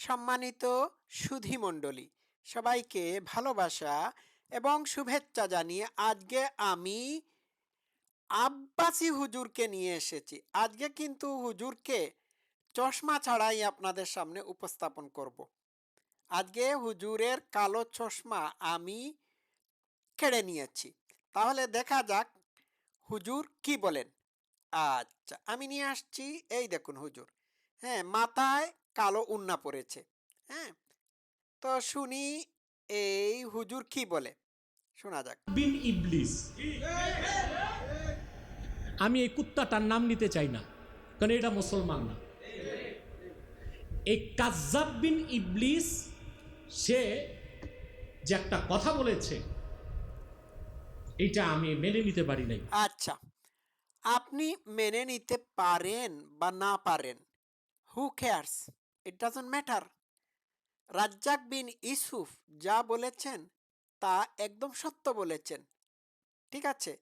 সম্মানিত সুধীমণ্ডলী সবাইকে ভালোবাসা এবং শুভেচ্ছা জানিয়ে আজকে আমি আব্বাসি হুজুরকে নিয়ে এসেছি। আজকে কিন্তু হুজুরকে চশমা ছাড়াই আপনাদের সামনে উপস্থাপন করব। আজকে হুজুরের কালো চশমা আমি কেড়ে নিয়েছি। তাহলে দেখা যাক হুজুর কি বলেন। আচ্ছা আমি নিয়ে আসছি। এই দেখুন হুজুর। হ্যাঁ মাথায় কালো উন্না পড়েছে। হ্যাঁ? তো শুনি এই হুজুর কি বলে? শোনা যাক। বিন ইবলিস। আমি এই কুত্তাটার নাম নিতে চাই না কারণ এটা মুসলমান না। এই কাজ্জাব বিন ইবলিস সে যে একটা কথা বলেছে এটা আমি মেনে নিতে পারি নাই। আচ্ছা আপনি মেনে নিতে পারেন বা না পারেন who cares it doesn't matter Razzak bin Yusuf যা বলেছেন, তা একদম সত্য বলেছেন। ঠিক আছে?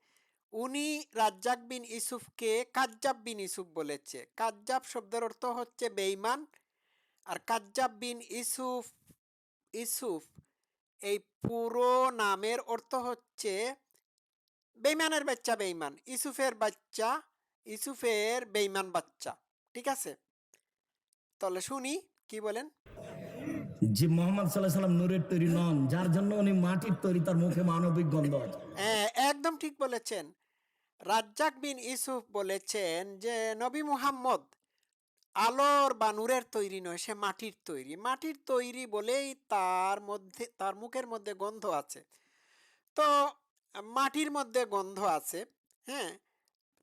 উনি রাজ্জাক বিন ইসুফকে কাজ্জাব বিন ইসুফ বলেছে। কাজ্জাব শব্দের অর্থ হচ্ছে বেইমান আর কাজ্জাব বিন ইসুফ ইসুফ এই পুরো নামের অর্থ হচ্ছে বেইমানের বাচ্চা বেইমান ইসুফের বাচ্চা ইসুফের বেইমান বাচ্চা। ঠিক আছে? তাহলে শুনি কি বলেন? যে মোহাম্মদ সাল্লাহ সাল্লাম নূরের তৈরি নন যার জন্য উনি মাটির তৈরি তার মুখে মানবিক গন্ধ আছে। হ্যাঁ একদম ঠিক বলেছেন। রাজ্জাক বিন ইসুফ বলেছেন যে নবী মুহাম্মদ আলোর বা নূরের তৈরি নয় সে মাটির তৈরি। মাটির তৈরি বলেই তার মধ্যে তার মুখের মধ্যে গন্ধ আছে। তো মাটির মধ্যে গন্ধ আছে হ্যাঁ?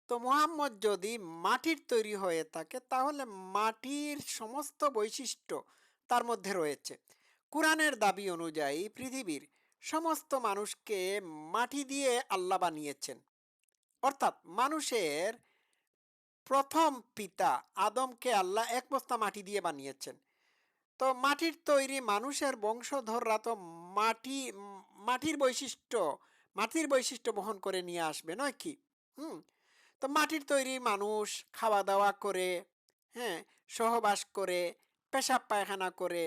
তো মোহাম্মদ যদি মাটির তৈরি হয়ে থাকে, তাহলে মাটির সমস্ত বৈশিষ্ট্য তার মধ্যে রয়েছে। কোরআনের দাবি অনুযায়ী পৃথিবীর সমস্ত মানুষকে মাটি দিয়ে আল্লাহ বানিয়েছেন। অর্থাৎ মানুষের প্রথম পিতা আদমকে আল্লাহ এক বস্তা মাটি দিয়ে বানিয়েছেন। তো মাটির তৈরি মানুষের বংশধররা তো মাটি, মাটির বৈশিষ্ট্য মাটির বৈশিষ্ট্য বহন করে নিয়ে আসবে, নয় কি? হুম? তো মাটির তৈরি মানুষ খাওয়া দাওয়া করে হ্যাঁ সহবাস করে, পেশাব পায়খানা করে,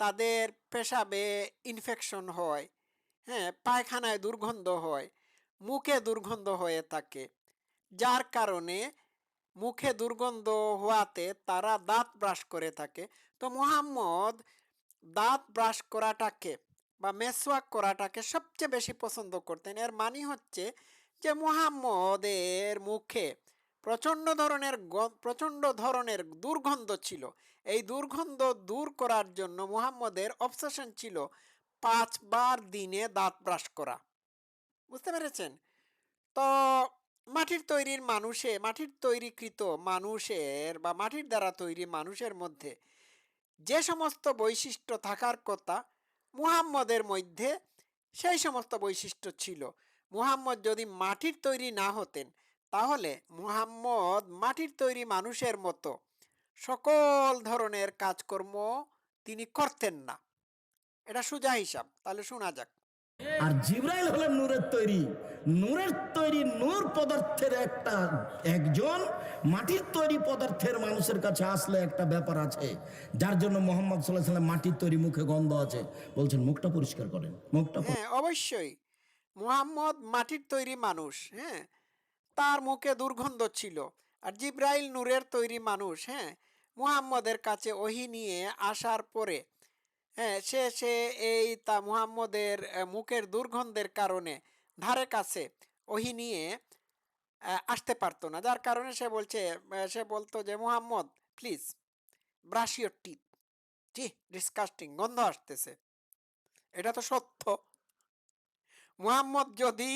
তাদের পেশাবে ইনফেকশন হয় হ্যাঁ পায়খানায় দুর্গন্ধ হয়, মুখে দুর্গন্ধ হয়ে থাকে। যার কারণে মুখে দুর্গন্ধ হওয়াতে তারা দাঁত ব্রাশ করে থাকে। তো মোহাম্মদ দাঁত ব্রাশ করাটাকে বা মেসওয়াক করাটাকে সবচেয়ে বেশি পছন্দ করতেন। এর মানে হচ্ছে যে মুহাম্মদের মুখে প্রচণ্ড ধরনের প্রচণ্ড ধরনের দুর্গন্ধ ছিল। এই দুর্গন্ধ দূর করার জন্য মুহাম্মদের অবসেশন ছিল পাঁচবার দিনে দাঁত ব্রাশ করা। বুঝতে পেরেছেন? তো মাটির তৈরির মানুষে, মাটির তৈরিকৃত মানুষের বা মাটির দ্বারা তৈরি মানুষের মধ্যে যে সমস্ত বৈশিষ্ট্য থাকার কথা মুহাম্মদের মধ্যে সেই সমস্ত বৈশিষ্ট্য ছিল। মুহাম্মদ যদি মাটির তৈরি না হতেন তাহলে মুহাম্মদ মাটির তৈরি মানুষের মতো সকল ধরনের কাজকর্ম তিনি করতেন না। এটা সোজা হিসাব তাহলে শোনা যাক। আর জিব্রাইল হলেন নূরের তৈরি। নূরের তৈরি নূর পদার্থের একটা একজন মাটির তৈরি পদার্থের মানুষের কাছে আসলে একটা ব্যাপার আছে যার জন্য মোহাম্মদ সাল্লাহ সাল্লাম মাটির তৈরি মুখে গন্ধ আছে। বলছেন মুখটা পরিষ্কার করেন মুখটা হ্যাঁ অবশ্যই। মুহাম্মদ মাটির তৈরি মানুষ হ্যাঁ? তার মুখে দুর্গন্ধ ছিল। আর জিব্রাইল নূরের তৈরি মানুষ হ্যাঁ? মুহাম্মদের কাছে ওহি নিয়ে আসার পরে হ্যাঁ সে সে এই তা মুহাম্মদের মুখের দুর্গন্ধের কারণে ধারে কাছে ওহি নিয়ে আসতে পারতো না। যার কারণে সে বলছে সে বলতো যে, Muhammad please brush teeth ji disgusting গন্ধ আসতেছে। এটা তো সত্য। মুহাম্মদ যদি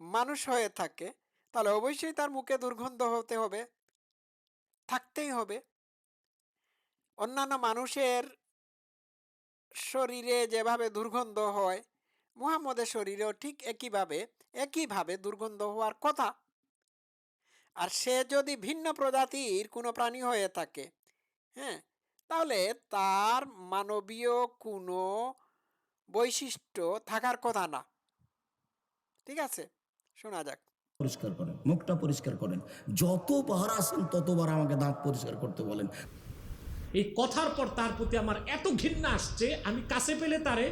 মানুষ হয়ে থাকে, তাহলে অবশ্যই তার মুখে দুর্গন্ধ হতে হবে, থাকতেই হবে। অন্যান্য মানুষের শরীরে যেভাবে দুর্গন্ধ হয়, মুহাম্মদের শরীরেও ঠিক একইভাবে একইভাবে দুর্গন্ধ হওয়ার কথা। আর সে যদি ভিন্ন প্রজাতির কোনো প্রাণী হয়ে থাকে হ্যাঁ তাহলে তার মানবীয় কোনো বৈশিষ্ট্য থাকার কথা না। ঠিক আছে? শোনা যাক। পরিষ্কার করেন মুখটা পরিষ্কার করেন। যত যতবার আসেন ততবার আমাকে দাঁত পরিষ্কার করতে বলেন। এই কথার পর তার প্রতি আমার এত ঘৃণা আসছে আমি কাছে পেলে তারে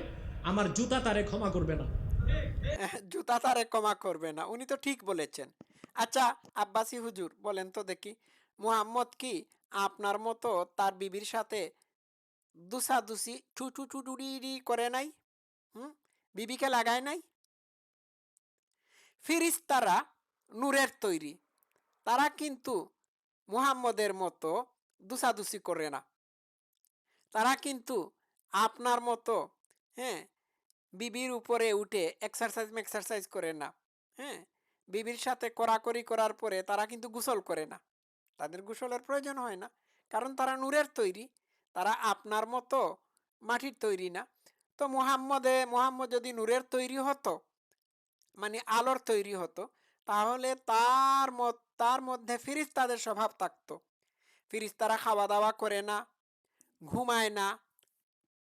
আমার জুতা তারে ক্ষমা করবে না। জুতা তারে ক্ষমা করবে না উনি তো ঠিক বলেছেন। আচ্ছা আব্বাসি হুজুর বলেন তো দেখি মুহাম্মদ কি আপনার মতো তার বিবির সাথে দুসাদুসি ছুটু ছুটুরি করে নাই? হুম? বিবিকে লাগায় নাই? ফিরিস্তারা নূরের তৈরি। তারা কিন্তু মুহাম্মদের মতো দুসাদুসি করে না। তারা কিন্তু আপনার মতো হ্যাঁ বিবির উপরে উঠে এক্সারসাইজ এক্সারসাইজ করে না হ্যাঁ বিবির সাথে কড়াকড়ি করার পরে তারা কিন্তু গোসল করে না। তাদের গোসলের প্রয়োজন হয় না, কারণ তারা নূরের তৈরি, তারা আপনার মতো মাটির তৈরি না। তো মোহাম্মদে, মোহাম্মদ যদি নূরের তৈরি হতো মানে আলোর তৈরি হতো, তাহলে তার তার মধ্যে ফিরিস্তাদের স্বভাব থাকতো। ফিরিস্তারা খাওয়া দাওয়া করে না, ঘুমায় না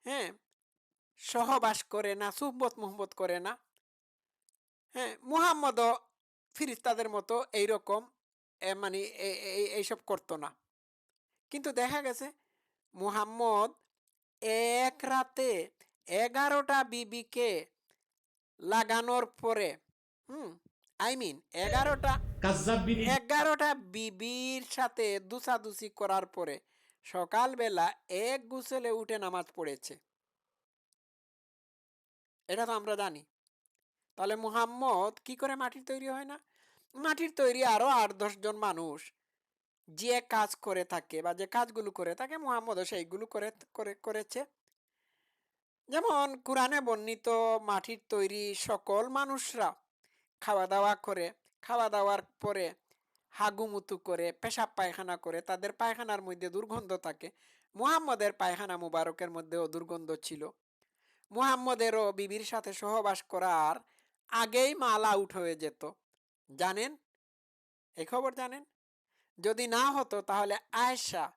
হ্যাঁ? সহবাস করে না, সুহবত মোহব্বত করে না হ্যাঁ? মুহাম্মদও ফিরিস্তাদের মতো এইরকম মানে এইসব করতো না। কিন্তু দেখা গেছে, মুহাম্মদ এক রাতে এগারোটা বিবিকে লাগানোর পরে হুম আই মিন এগারোটা এগারোটা বিবির সাথে দুসাদুসি করার পরে সকালবেলা এক গুসলে উঠে নামাজ পড়েছে। এটা তো আমরা জানি। তাহলে মুহাম্মদ কি করে মাটির তৈরি হয় না? মাটির তৈরি আরও আট দশ জন মানুষ যে কাজ করে থাকে বা যে কাজগুলো করে থাকে মুহাম্মদও সেইগুলো করে করে করেছে। যেমন কোরআনে বর্ণিত মাটির তৈরি সকল মানুষরা খাওয়া দাওয়া করে খাওয়া দাওয়ার পরে হাগুমুতু করে, পেশাব পায়খানা করে, তাদের পায়খানার মধ্যে দুর্গন্ধ থাকে। মুহাম্মদের পায়খানা মুবারকের মধ্যেও দুর্গন্ধ ছিল। মুহাম্মদেরও বিবির সাথে সহবাস করার আগেই মাল আউট হয়ে যেত। জানেন? এই খবর জানেন? যদি না হতো তাহলে আয়েশা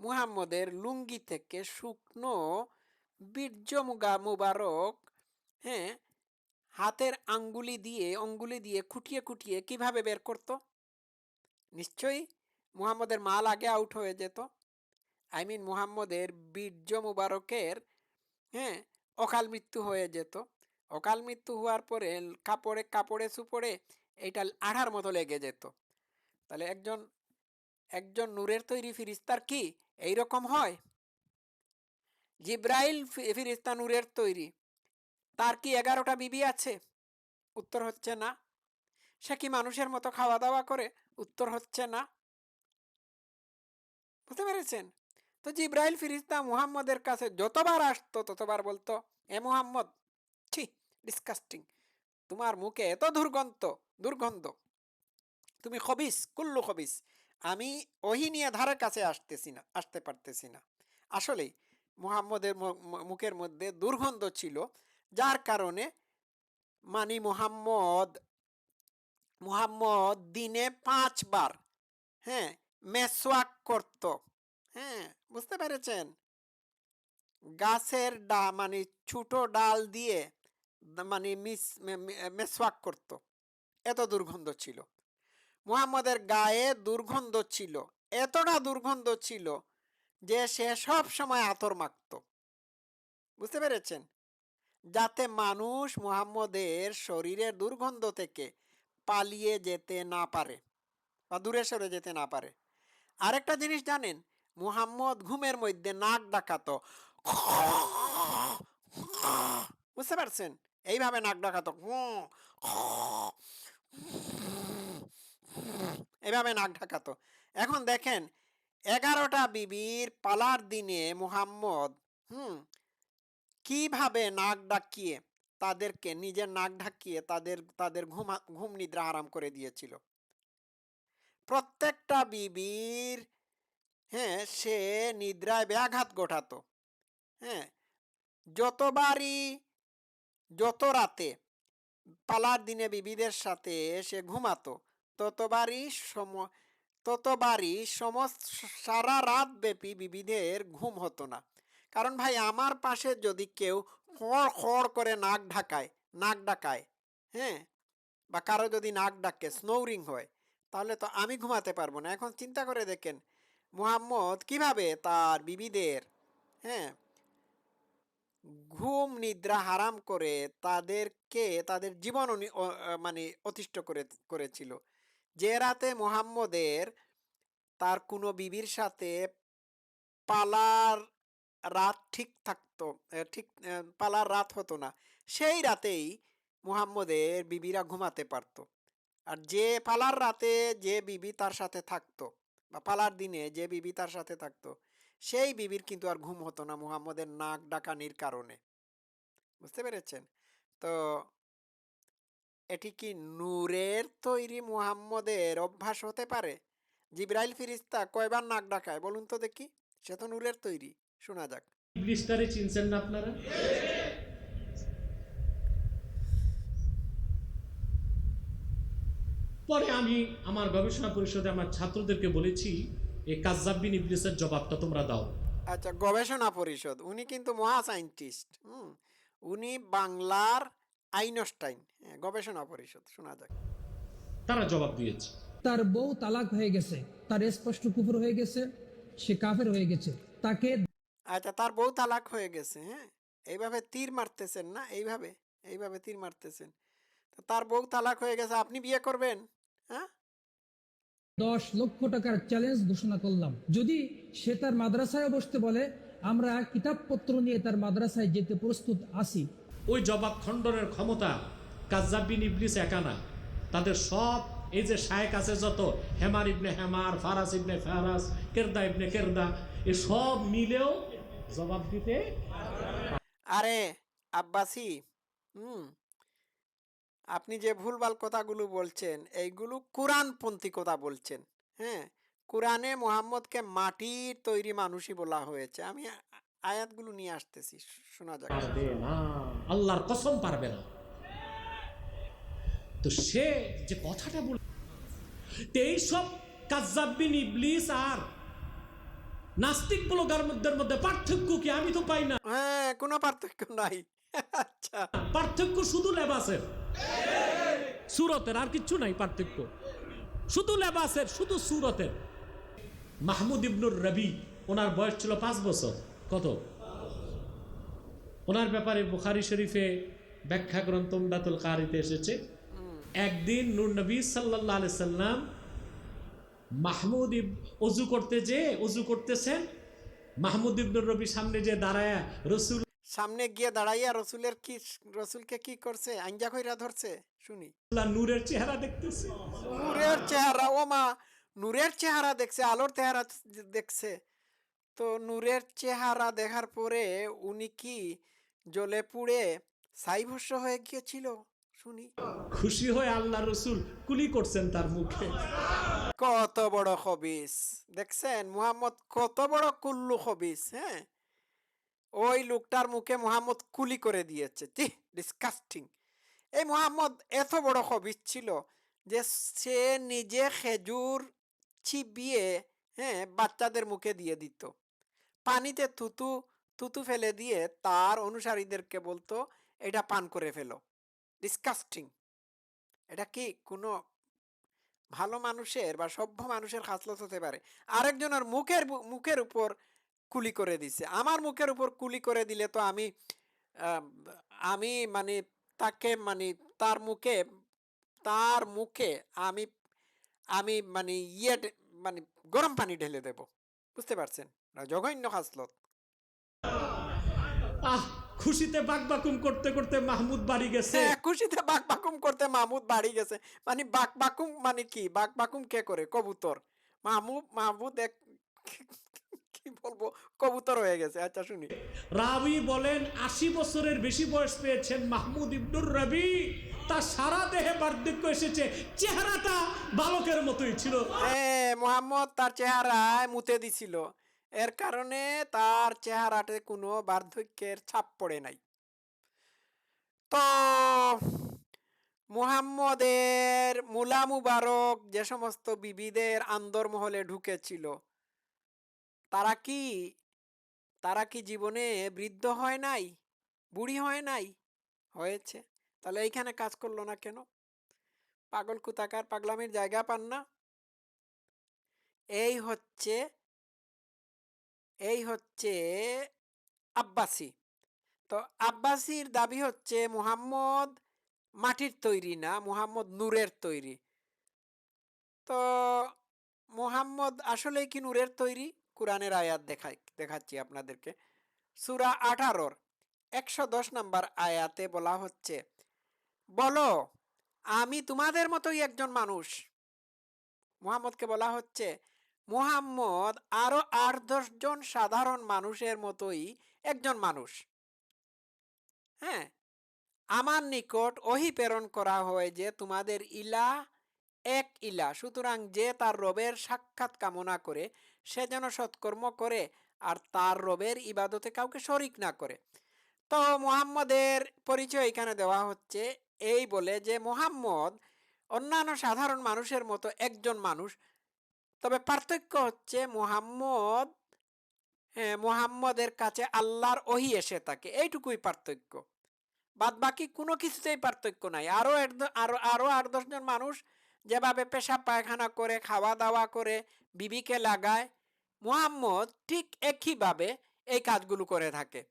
মুহাম্মদের লুঙ্গি থেকে শুকনো বীর্য মুগা, মুবারক হ্যাঁ? হাতের আঙ্গুলি দিয়ে, অঙ্গুলি দিয়ে খুঁটিয়ে খুঁটিয়ে কীভাবে বের করত? নিশ্চয়ই মুহাম্মদের মাল আগে আউট হয়ে যেত। আই মিন মুহাম্মদের বীর্য মুবারকের হ্যাঁ অকাল মৃত্যু হয়ে যেত। অকাল মৃত্যু হওয়ার পরে কাপড়ে কাপড়ে সুপড়ে এইটা আঠার মতো লেগে যেত। তাহলে একজন একজন নূরের তৈরি ফিরিস্তার কি এই রকম হয়? জিব্রাইল ফিরিস্তা নূরের তৈরি। তার কি এগারোটা বিবি আছে? উত্তর হচ্ছে না। সে কি মানুষের মতো খাওয়া দাওয়া করে? উত্তর হচ্ছে না। বুঝতে পেরেছেন? তো জিব্রাইল ফিরিস্তা মুহাম্মদের কাছে যতবার আসতো, ততবার বলতো, এ মুহাম্মদ, ছি ডিসকাস্টিং তোমার মুখে এত দুর্গন্ধ দুর্গন্ধ। তুমি খবিস, কুল্লু খবিস। আমি ওহি নিয়ে ধারের কাছে আসতেছি না, আসতে পারতেছি না। আসলেই মুহাম্মদের মুখের মধ্যে দুর্গন্ধ ছিল, যার কারণে মানি মুহাম্মদ মুহাম্মদ দিনে পাঁচবার হ্যাঁ মেসওয়াক করত হ্যাঁ বুঝতে পেরেছেন? গাছের ডা মানে ছোট ডাল দিয়ে মানে মিস মেসওয়াক করত, এত দুর্গন্ধ ছিল। মুহাম্মদের গায়ে দুর্গন্ধ ছিল, এতটা দুর্গন্ধ ছিল যে সে সব সময় আতর মাখত। বুঝতে পেরেছেন? যাতে মানুষ মুহাম্মদের শরীরের দুর্গন্ধ থেকে পালিয়ে যেতে না পারে বা দূরে সরে যেতে না পারে। আরেকটা জিনিস জানেন? মুহাম্মদ ঘুমের মধ্যে নাক ডাকাতো। বুঝতে পারছেন? এইভাবে নাক ডাকাতো। এভাবে নাক ঢাকাতো এখন দেখেন এগারোটা বিবির পালার দিনে মুহাম্মদ, হুম, কীভাবে নাক ডাকিয়ে তাদেরকে, নিজের নাক ঢাকিয়ে তাদের তাদের ঘুম ঘুম নিদ্রা আরাম করে দিয়েছিল। প্রত্যেকটা বিবির হ্যাঁ সে নিদ্রায় ব্যাঘাত ঘটাতো হ্যাঁ যতবারই, যত রাতে পালার দিনে বিবিদের সাথে সে ঘুমাতো, ততবারই সম ততবারই সমস্ত সারা রাত ব্যাপী বিবিদের ঘুম হতো না। কারণ ভাই, আমার পাশে যদি কেউ খড় খড় করে নাক ঢাকায়, নাক ডাকায় হ্যাঁ? বা কারও যদি নাক ডাকে স্নোরিং হয়, তাহলে তো আমি ঘুমাতে পারব না। এখন চিন্তা করে দেখেন, মুহাম্মদ কীভাবে তার বিবিদের হ্যাঁ? ঘুম নিদ্রা হারাম করে তাদেরকে, তাদের জীবন মানে অতিষ্ঠ করে, করেছিল। যে রাতে মুহাম্মদের তার কোনো বিবির সাথে পালার রাত ঠিক থাকতো ঠিক পালার রাত হতো না। সেই রাতেই মুহাম্মদের বিবিরা ঘুমাতে পারতো। আর যে পালার রাতে যে বিবি তার সাথে থাকতো বা পালার দিনে যে বিবি তার সাথে থাকতো, সেই বিবির কিন্তু আর ঘুম হতো না মুহাম্মদের নাক ডাকানির কারণে। বুঝতে পেরেছেন? তো এটি কি নূরের তৈরি মুহাম্মদের অভ্যাস হতে পারে? জিব্রাইল ফিরিস্তা কয়বার নাক ডাকায় বলুন তো দেখি। সে তো নূরের তৈরি শোনা যাক। ইবলিশটারে চিনছেন না আপনারা? পরে আমি আমার গবেষণা পরিষদে আমার ছাত্রদেরকে বলেছি এই কাজাব্বিন ইবলিসের জবাবটা তোমরা দাও। আচ্ছা গবেষণা পরিষদ উনি কিন্তু মহা সাইন্টিস্ট হুম। উনি বাংলার আইনস্টাইন হ্যাঁ, গবেষণা পরিষদ শোনা যাক। তারা জবাব দিয়েছে। তার বউ তালাক হয়ে গেছে তার স্পষ্ট কুফর হয়ে গেছে সে কাফের হয়ে গেছে তাকে আচ্ছা তার বউ তালাক হয়ে গেছে হ্যাঁ? এইভাবে তীর মারতেছেন না? এইভাবে? এইভাবে তীর মারতেছেন। তার বউ তালাক হয়ে গেছে আপনি বিয়ে করবেন হ্যাঁ? দশ লক্ষ টাকার চ্যালেঞ্জ ঘোষণা করলাম। যদি সে তার মাদ্রাসায় বসতে বলে আমরা কিতাবপত্র নিয়ে তার মাদ্রাসায় যেতে প্রস্তুত আছি ওই জবাব খণ্ডনের ক্ষমতা কাজাব্বিন ইবলিস একা না। তাদের সব, এই যে শায়েক আছে যত, হেমার ইবনে হেমার, ফারাস ইবনে ফারাস, কেরদা ইবনে কেরদা, এ সব মিলেও জবাব দিতে আরে আব্বাসি, হুম, আপনি যে ভুলভাল কথাগুলো বলছেন, এইগুলো কোরআনপন্থী কথা বলছেন হ্যাঁ? কোরআনে মোহাম্মদকে মাটির তৈরি মানুষই বলা হয়েছে। আমি আয়াতগুলো নিয়ে আসতেছি শোনা যাক। আল্লাহর কসম পারবে না। তো সে যে কথাটা বল এইসব কাজাব্বিন ইবলিস আর নাস্তিক মধ্যে মধ্যে পার্থক্য কি? আমি তো পাই না। হ্যাঁ কোনো পার্থক্য নাই। আচ্ছা। পার্থক্য শুধু লেবাসের। সুরতের আর কিচ্ছু নাই পার্থক্য। শুধু লেবাসের শুধু সুরতের। মাহমুদ ইবনুর রবি ওনার বয়স ছিল পাঁচ বছর। কত? ওনার ব্যাপারে বুখারি শরীফে ব্যাখ্যা গ্রন্থ উমদাতুল কারিতে এসেছে। একদিন নূর নবী সাল্লাহ আলি সাল্লাম মাহমুদ ইব অজু করতে যে অজু করতেছেন মাহমুদ ইবনুর রবি সামনে যে দাঁড়ায় রসুল সামনে গিয়ে দাঁড়াইয়া রসুলের কি রসুলকে কি করছে? আঞ্জা কইরা ধরছে? শুনি। নূরের চেহারা দেখতেছে। নূরের চেহারা ও মা নূরের চেহারা দেখছে আলোর চেহারা দেখছে। তো নূরের চেহারা দেখার পরে উনি কি জ্বলে পুড়ে সাইভস্য হয়ে গিয়েছিল? শুনি। খুশি হয়ে আল্লাহ রসুল কুলি করছেন তার মুখে। কত বড় খবিস দেখছেন? মুহাম্মদ কত বড় কুল্লু খবিস হ্যাঁ? ওই লোকটার মুখে মুহাম্মদ কুলি করে দিয়েছে ডিসকাস্টিং এই মোহাম্মদ এত বড় খবিস ছিল যে সে নিজে খেজুর চিবিয়ে হ্যাঁ বাচ্চাদের মুখে দিয়ে দিত। পানিতে থুতু থুতু ফেলে দিয়ে তার অনুসারীদেরকে বলতো, এটা পান করে ফেলো। ডিসকাস্টিং। এটা কি কোনো ভালো মানুষের বা সভ্য মানুষের খাসলত হতে পারে? আরেকজনের মুখের মুখের উপর কুলি করে দিছে। আমার মুখের উপর কুলি করে দিলে তো আমি আমি মানে তাকে মানে তার মুখে তার মুখে আমি আমি মানে ইয়ে মানে গরম পানি ঢেলে দেব। বুঝতে পারছেন? জঘন্য খাসলত। আহ খুশিতে বাকবাকুম করতে করতে মাহমুদ বাড়ি গেছে। হ্যাঁ, খুশিতে বাক বাকুম করতে মাহমুদ বাড়ি গেছে। মানে বাক বাকুম মানে কি? বাক বাকুম কে করে? কবুতর। মাহমুদ মাহমুদ এক কি বলব? কবুতর হয়ে গেছে। আচ্ছা শুনি। রাবি বলেন আশি বছরের বেশি বয়স পেয়েছেন মাহমুদ ইবনুর রবি। তার সারা দেহে বার্ধক্য এসেছে। চেহারাটা বালকের মতোই ছিল। হ্যাঁ মোহাম্মদ তার চেহারায় মুতে দিছিল। এর কারণে তার চেহারাতে কোনো বার্ধক্যের ছাপ পড়ে নাই। তো, মুহাম্মদের মুলা মুবারক যে সমস্ত বিবিদের আন্দরমহলে ঢুকেছিল, তারা কি তারা কি জীবনে বৃদ্ধ হয় নাই, বুড়ি হয় নাই? হয়েছে। তাহলে এইখানে কাজ করল না কেন? পাগল কুতাকার পাগলামির জায়গা পান না? এই হচ্ছে এই হচ্ছে আব্বাসি। তো আব্বাসির দাবি হচ্ছে মুহাম্মদ মাটির তৈরি না, মুহাম্মদ নূরের তৈরি। তো মুহাম্মদ আসলেই কি নূরের তৈরি? কোরআনের আয়াত দেখাই, দেখাচ্ছি আপনাদেরকে। সুরা আঠারোর একশো দশ নম্বর আয়াতে বলা হচ্ছে, বলো, আমি তোমাদের মতোই একজন মানুষ। মুহাম্মদকে বলা হচ্ছে মুহাম্মদ আরও আট দশ জন সাধারণ মানুষের মতোই একজন মানুষ। হ্যাঁ আমার নিকট ওহি প্রেরণ করা হয় যে তোমাদের ইলা এক ইলা সুতরাং যে তার রবের সাক্ষাৎ কামনা করে, সে যেন সৎকর্ম করে আর তার রবের ইবাদতে কাউকে শরিক না করে। তো মুহাম্মদের পরিচয় এখানে দেওয়া হচ্ছে এই বলে যে মুহাম্মদ অন্যান্য সাধারণ মানুষের মতো একজন মানুষ তবে পার্থক্য হচ্ছে মুহাম্মদ হ্যাঁ মুহাম্মদের কাছে আল্লাহর ওহি এসে থাকে। এইটুকুই পার্থক্য। বাদ বাকি কোনো কিছুতেই পার্থক্য নাই। আরও আরও আরও আট দশজন মানুষ যেভাবে পেশাব পায়খানা করে খাওয়া দাওয়া করে, বিবিকে লাগায়, মুহাম্মদ ঠিক একইভাবে এই কাজগুলো করে থাকে।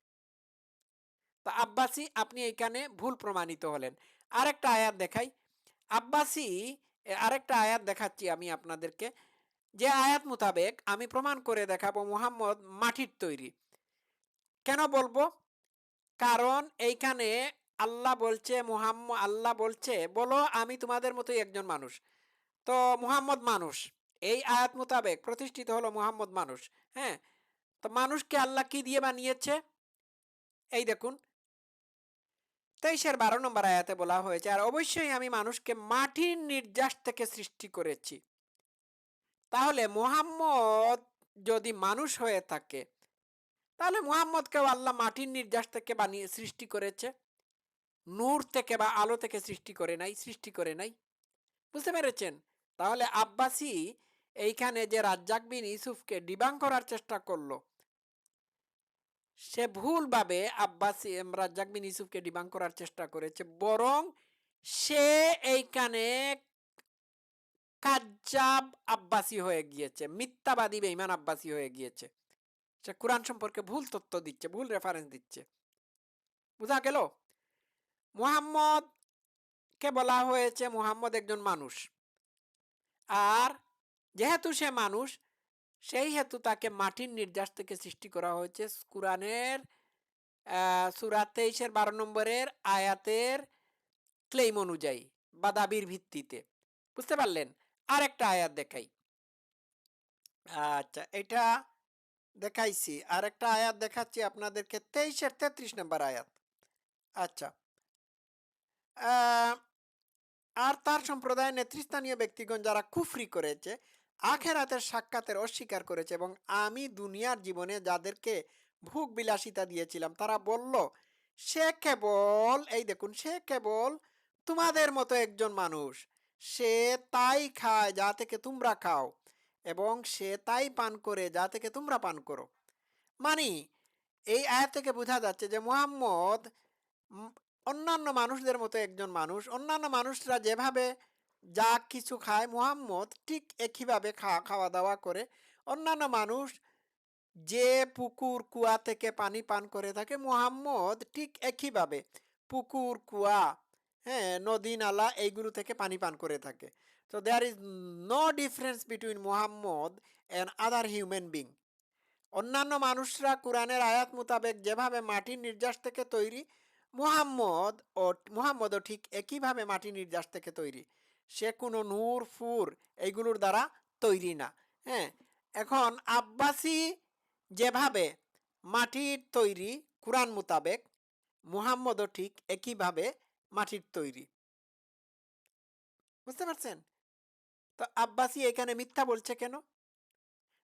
তো আব্বাসি, আপনি এইখানে ভুল প্রমাণিত হলেন। আরেকটা আয়াত দেখাই। আব্বাসি আরেকটা আয়াত দেখাচ্ছি আমি আপনাদেরকে। যে আয়াত মোতাবেক আমি প্রমাণ করে দেখাবো মুহাম্মদ মাটির তৈরি। কেন বলব? কারণ এইখানে আল্লাহ বলছে মুহাম্মদ আল্লাহ বলছে, বলো আমি তোমাদের মতোই একজন মানুষ। তো মুহাম্মদ মানুষ। এই আয়াত মোতাবেক প্রতিষ্ঠিত হলো মুহাম্মদ মানুষ। হ্যাঁ? তো মানুষকে আল্লাহ কি দিয়ে বানিয়েছে? এই দেখুন। তেইশের বারো নম্বর আয়াতে বলা হয়েছে, আর অবশ্যই আমি মানুষকে মাটির নির্যাস থেকে সৃষ্টি করেছি। তাহলে মুহাম্মদ যদি মানুষ হয়ে থাকে, তাহলে মুহাম্মদকেও আল্লাহ মাটির নির্যাস থেকে বানিয়ে সৃষ্টি করেছে। নূর থেকে বা আলো থেকে সৃষ্টি করে নাই, সৃষ্টি করে নাই। বুঝতে পেরেছেন? তাহলে আব্বাসি এইখানে যে রাজ্জাক বিন ইউসুফকে ডিবাং করার চেষ্টা করল, সে ভুলভাবে আব্বাসি রাজ্জাক বিন ইউসুফকে ডিবাং করার চেষ্টা করেছে। বরং সে এইখানে কাজ্জাব আব্বাসি হয়ে গিয়েছে, মিথ্যাবাদী, বেঈমান আব্বাসি হয়ে গিয়েছে। সে কোরআন সম্পর্কে ভুল তথ্য দিচ্ছে, ভুল রেফারেন্স দিচ্ছে। বুঝা গেল? মুহাম্মদ কে বলা হয়েছে মুহাম্মদ একজন মানুষ। আর যেহেতু সে মানুষ, সেই হেতু তাকে মাটির নির্যাস থেকে সৃষ্টি করা হয়েছে। কোরআনের সুরা তেইশের বারো নম্বরের আয়াতের ক্লেম অনুযায়ী বা দাবির ভিত্তিতে। বুঝতে পারলেন? আর একটা আয়াত দেখাই। আচ্ছা এটা দেখাইছি। আর একটা আয়াত দেখাচ্ছি আপনাদেরকে তেইশের তেত্রিশ নম্বর আয়াত। আচ্ছা। আর তার সম্প্রদায়ের নেতৃস্থানীয় ব্যক্তিগণ যারা কুফরি করেছে, আখেরাতের সাক্ষাতের অস্বীকার করেছে এবং আমি দুনিয়ার জীবনে যাদেরকে ভোগ বিলাসিতা দিয়েছিলাম, তারা বলল, সে কেবল এই দেখুন, সে কেবল তোমাদের মতো একজন মানুষ। সে তাই খায় যা থেকে তোমরা খাও এবং সে তাই পান করে যা থেকে তোমরা পান করো। মানে এই আয়াত থেকে বোঝা যাচ্ছে যে মুহাম্মদ অন্যান্য মানুষদের মতো একজন মানুষ, অন্যান্য মানুষরা যেভাবে যা কিছু খায় মুহাম্মদ ঠিক একইভাবে খাওয়া খাওয়া দাওয়া করে। অন্যান্য মানুষ যে পুকুর, কুয়া থেকে পানি পান করে থাকে মুহাম্মদ ঠিক একইভাবে। পুকুর, কুয়া হ্যাঁ নদী, নালা এইগুলো থেকে পানি পান করে থাকে। তো there is no difference between Muhammad and other human being অন্যান্য মানুষরা কোরআনের আয়াত মোতাবেক যেভাবে মাটির নির্যাস থেকে তৈরি, মুহাম্মদ ও মুহাম্মদও ঠিক একইভাবে মাটির নির্যাস থেকে তৈরি। সে কোনো নূর, ফুর এইগুলোর দ্বারা তৈরি না। হ্যাঁ এখন আব্বাসি যেভাবে মাটির তৈরি কোরআন মোতাবেক, মুহাম্মদও ঠিক একইভাবে মাটির তৈরি। বুঝতে পারছেন? তো আব্বাসি এখানে মিথ্যা বলছে কেন?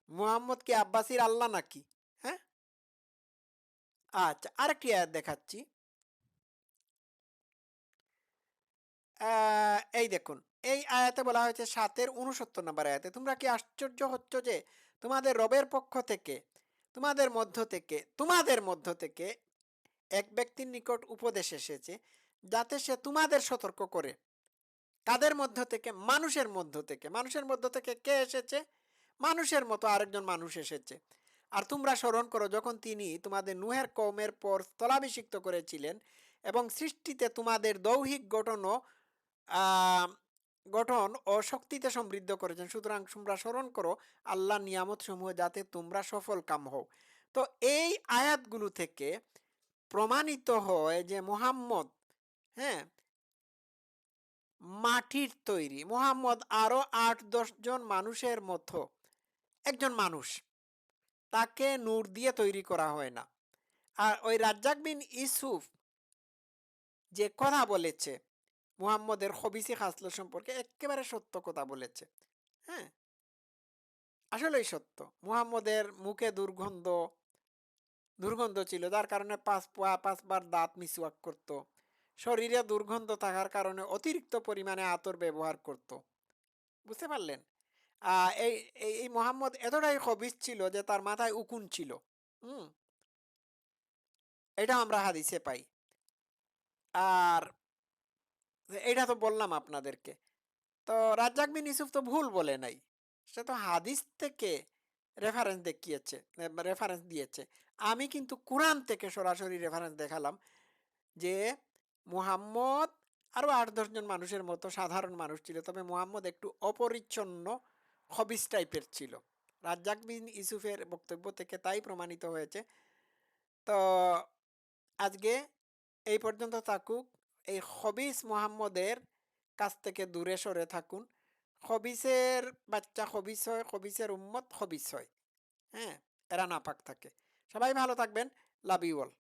মুহাম্মদ কি আব্বাসির আল্লাহ নাকি? হ্যাঁ? আচ্ছা আরেকটি আয়াত দেখাচ্ছি। এই দেখুন, এই আয়াতে বলা হয়েছে সাতের উনসত্তর নম্বর আয়াতে, তোমরা কি আশ্চর্য হচ্ছ যে তোমাদের রবের পক্ষ থেকে, তোমাদের মধ্য থেকে, তোমাদের মধ্য থেকে এক ব্যক্তির নিকট উপদেশ এসেছে যাতে সে তোমাদের সতর্ক করে। কাদের মধ্য থেকে মানুষের মধ্য থেকে। মানুষের মধ্য থেকে কে এসেছে? মানুষের মতো আরেকজন মানুষ এসেছে। আর তোমরা স্মরণ করো যখন তিনি তোমাদের নুহের কৌমের পর স্থলাভিষিক্ত করেছিলেন এবং সৃষ্টিতে তোমাদের দৌহিক গঠন ও, গঠন ও শক্তিতে সমৃদ্ধ করেছেন। সুতরাং তোমরা স্মরণ করো আল্লাহ নিয়ামত সমূহ যাতে তোমরা সফল কাম হও। তো এই আয়াতগুলো থেকে প্রমাণিত হয় যে মুহাম্মদ হ্যাঁ? মাটির তৈরি। মুহাম্মদ আরও আট দশ জন মানুষের মতো। একজন মানুষ। তাকে নূর দিয়ে তৈরি করা হয় না। আর ওই রাজ্জাক বিন ইসুফ যে কথা বলেছে, মুহাম্মদের হবিসি খাসল সম্পর্কে একেবারে সত্য কথা বলেছে। হ্যাঁ? আসলেই সত্য। মুহাম্মদের মুখে দুর্গন্ধ দুর্গন্ধ ছিল। যার কারণে পাঁচ পাঁচবার দাঁত মিসওয়াক করত। শরীরে দুর্গন্ধ থাকার কারণে অতিরিক্ত পরিমাণে আতর ব্যবহার করত। বুঝতে পারলেন? এই, এই- মোহাম্মদ এতটাই খবিস ছিল যে তার মাথায় উকুন ছিল। হুম? এটা আমরা হাদিসে পাই। আর এটা তো বললাম আপনাদেরকে। তো রাজ্জাক বিন ইউসুফ তো ভুল বলে নাই। সে তো হাদিস থেকে রেফারেন্স দেখিয়েছে রেফারেন্স দিয়েছে। আমি কিন্তু কোরআন থেকে সরাসরি রেফারেন্স দেখালাম যে মুহাম্মদ আরও আট দশজন মানুষের মতো সাধারণ মানুষ ছিল, তবে মুহাম্মদ একটু অপরিচ্ছন্ন হবিস টাইপের ছিল। রাজ্জাক বিন ইউসুফের বক্তব্য থেকে তাই প্রমাণিত হয়েছে। তো আজকে এই পর্যন্ত থাকুক, এই হবিস মুহাম্মদের কাছ থেকে দূরে সরে থাকুন। হবিসের বাচ্চা হবিস হয় হবিসের উম্মত হবিস হয় হ্যাঁ এরা নাপাক থাকে। সবাই ভালো থাকবেন, লাভ ইউ অল।